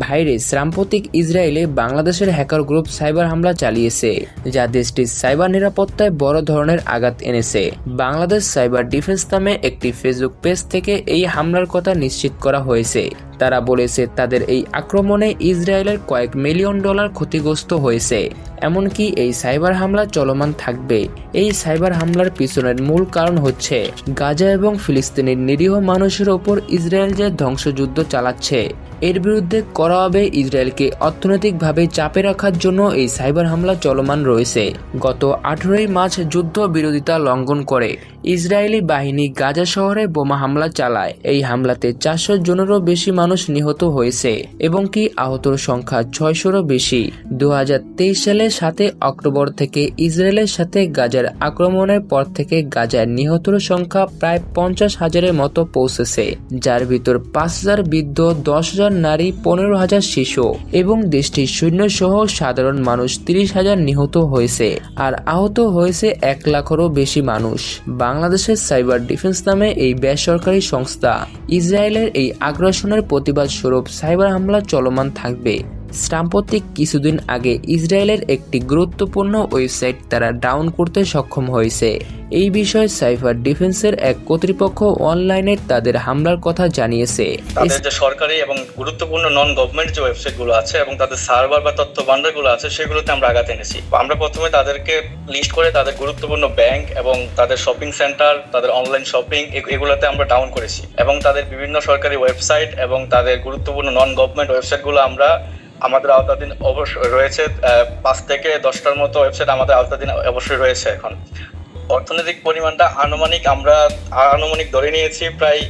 Virus সাম্প্রতিক ইসরায়েলে বাংলাদেশের হ্যাকার গ্রুপ সাইবার হামলা চালিয়েছে, যা দেশটির সাইবার নিরাপত্তায় বড় ধরনের আঘাত এনেছে। বাংলাদেশ সাইবার ডিফেন্স নামে একটি ফেসবুক পেজ থেকে এই হামলার কথা নিশ্চিত করা হয়েছে। তারা বলেছে, তাদের এই আক্রমণে ইসরায়েলের কয়েক মিলিয়ন ডলার ক্ষতিগ্রস্ত হয়েছে। এমনকি এই সাইবার হামলা চলমান থাকবে। এই সাইবার হামলার পিছনের মূল কারণ হচ্ছে, গাজা এবং ফিলিস্তিনের নিরীহ মানুষের ওপর ইসরায়েল যে ধ্বংসযুদ্ধ চালাচ্ছে। এর বিরুদ্ধে করা হবে ইসরায়েলকে অর্থনৈতিকভাবে চাপে রাখার জন্য এই সাইবার হামলা চলমান রয়েছে। গত আঠেরোই মার্চ যুদ্ধ বিরোধিতা লঙ্ঘন করে ইসরায়েলি বাহিনী গাজা শহরে বোমা হামলা চালায়। এই হামলাতে চারশো জনেরও বেশি মানুষ নিহত হয়েছে এবং কি আহতর সংখ্যা ছয়শোরও বেশি। দু সালে সাতে অক্টোবর থেকে ইসরায়েলের সাথে গাজার আক্রমণের পর থেকে গাজার নিহতর সংখ্যা প্রায় পঞ্চাশ হাজারের মতো পৌঁছেছে, যার ভিতর পাঁচ হাজার বৃদ্ধ, দশ হাজার নারী, পনেরো হাজার শিশু এবং দেশটির সৈন্য সহ সাধারণ মানুষ তিরিশ হাজার নিহত হয়েছে আর আহত হয়েছে এক লাখেরও বেশি মানুষ। বাংলাদেশের সাইবার ডিফেন্স নামে এই বেসরকারি সংস্থা ইসরায়েলের এই আগ্রাসনের প্রতিবাদ স্বরূপ সাইবার হামলা চলমান থাকবে। সাম্প্রতিক কিছুদিন আগে ইসরায়েলের একটি গুরুত্বপূর্ণ ওয়েবসাইট তারা ডাউন করতে সক্ষম হয়েছে। এই বিষয়ে সাইবার ডিফেন্সের এক কর্তৃপক্ষ অনলাইনে তাদের হামলার কথা জানিয়েছে। তাদের যে সরকারি এবং গুরুত্বপূর্ণ নন গভর্নমেন্ট যে ওয়েবসাইটগুলো আছে এবং তাদের সার্ভার বা তথ্য ভান্ডারগুলো আছে, সেগুলোতে আমরা আঘাত এনেছি। আমরা প্রথমে তাদেরকে লিস্ট করে তাদের গুরুত্বপূর্ণ ব্যাংক এবং তাদের শপিং সেন্টার, তাদের অনলাইন শপিং এগুলোতে আমরা ডাউন করেছি। এবং তাদের বিভিন্ন সরকারি ওয়েবসাইট এবং তাদের গুরুত্বপূর্ণ নন গভর্নমেন্ট ওয়েবসাইটগুলো আমরা আমাদের আওতাধীন অবশ্যই রয়েছে পাঁচ থেকে দশটার মতো ওয়েবসাইট আমাদের আওতাধীন অবশ্যই রয়েছে এখন। অর্থনৈতিক পরিমাণটা আনুমানিক আমরা আনুমানিক ধরে নিয়েছি প্রায়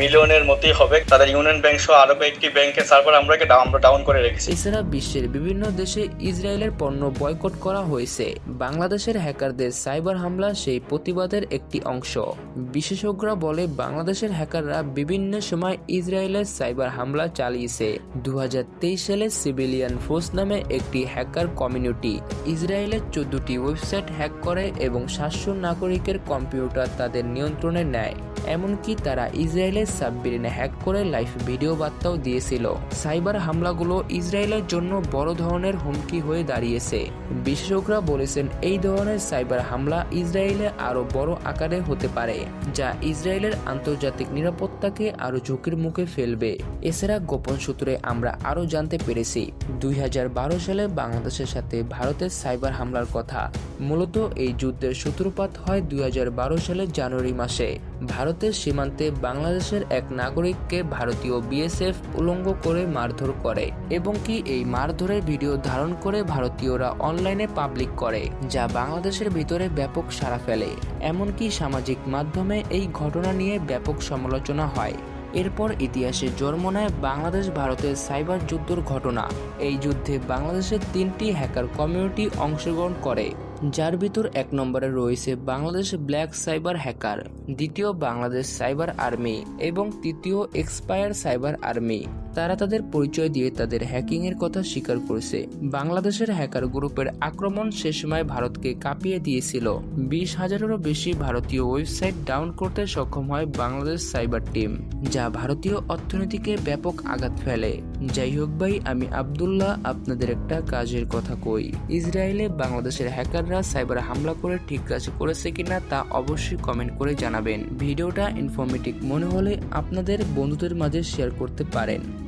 মিলিয়নের মতোই হবে। তাদের ইউনিয়ন ব্যাংক সহ আরও কয়েকটি ব্যাংকের সার্ভার আমরা আমরা ডাউন করে রেখেছি। এছাড়া বিশ্বের বিভিন্ন দেশে ইসরায়েলের পণ্য বয়কট করা হয়েছে। বাংলাদেশের হ্যাকারদের সাইবার হামলা সেই প্রতিবাদের একটি অংশ। বিশেষজ্ঞরা বলে, বাংলাদেশের হ্যাকাররা বিভিন্ন সময় ইসরায়েলের সাইবার হামলা চালিয়েছে। দু হাজার তেইশ সালে সিভিলিয়ান ফোর্স নামে একটি হ্যাকার কমিউনিটি ইসরায়েলের চোদ্দটি ওয়েবসাইট হ্যাক করে এবং সাতশো নাগরিকের কম্পিউটার তাদের নিয়ন্ত্রণে নেয়। এমনকি তারা ইসরায়েলের সাবমেরিনে হ্যাক করে লাইভ ভিডিও বার্তাও দিয়েছিল। সাইবার হামলাগুলো ইসরায়েলের জন্য বড় ধরনের হুমকি হয়ে দাঁড়িয়েছে। বিশেষজ্ঞরা বলেছেন, এই ধরনের সাইবার হামলা ইসরায়েলে আরও বড় আকারে হতে পারে, যা ইসরায়েলের আন্তর্জাতিক নিরাপত্তাকে আরও ঝুঁকির মুখে ফেলবে। এছাড়া গোপন সূত্রে আমরা আরও জানতে পেরেছি, দুই হাজার বারো সালে বাংলাদেশের সাথে ভারতের সাইবার হামলার কথা। মূলত এই যুদ্ধের সূত্রপাত হয় দুই হাজার বারো সালের জানুয়ারি মাসে। ভারতের সীমান্তে বাংলাদেশের এক নাগরিককে ভারতীয় বিএসএফ উলঙ্গ করে মারধর করে এবং কি এই মারধরের ভিডিও ধারণ করে ভারতীয়রা অনলাইনে পাবলিক করে, যা বাংলাদেশের ভিতরে ব্যাপক সাড়া ফেলে। এমনকি সামাজিক মাধ্যমে এই ঘটনা নিয়ে ব্যাপক সমালোচনা হয়। এরপর ইতিহাসে জন্ম নেয় বাংলাদেশ ভারতের সাইবার যুদ্ধর ঘটনা। এই যুদ্ধে বাংলাদেশের তিনটি হ্যাকার কমিউনিটি অংশগ্রহণ করে। যার ভিতর এক নম্বরে রয়েছে বাংলাদেশ ব্ল্যাক সাইবার হ্যাকার, দ্বিতীয় বাংলাদেশ সাইবার আর্মি এবং তৃতীয় এক্সপায়ার সাইবার আর্মি। তারা তাদের পরিচয় দিয়ে তাদের হ্যাকিং এর কথা স্বীকার করেছে। বাংলাদেশের হ্যাকার গ্রুপের আক্রমণ সে সময় ভারতকে কাঁপিয়ে দিয়েছিল। বিশ হাজারেরও বেশি ভারতীয় ওয়েবসাইট ডাউন করতে সক্ষম হয় বাংলাদেশ সাইবার টিম, যা ভারতীয় অর্থনীতিকে ব্যাপক আঘাত ফেলে। যাই হোক ভাই, আমি আবদুল্লাহ, আপনাদের একটা কাজের কথা কই। ইসরায়েলে বাংলাদেশের হ্যাকাররা সাইবার হামলা করে ঠিক কাজ করেছে কিনা তা অবশ্যই কমেন্ট করে জানাবেন। ভিডিওটা ইনফরমেটিভ মনে হলে আপনাদের বন্ধুদের মাঝে শেয়ার করতে পারেন।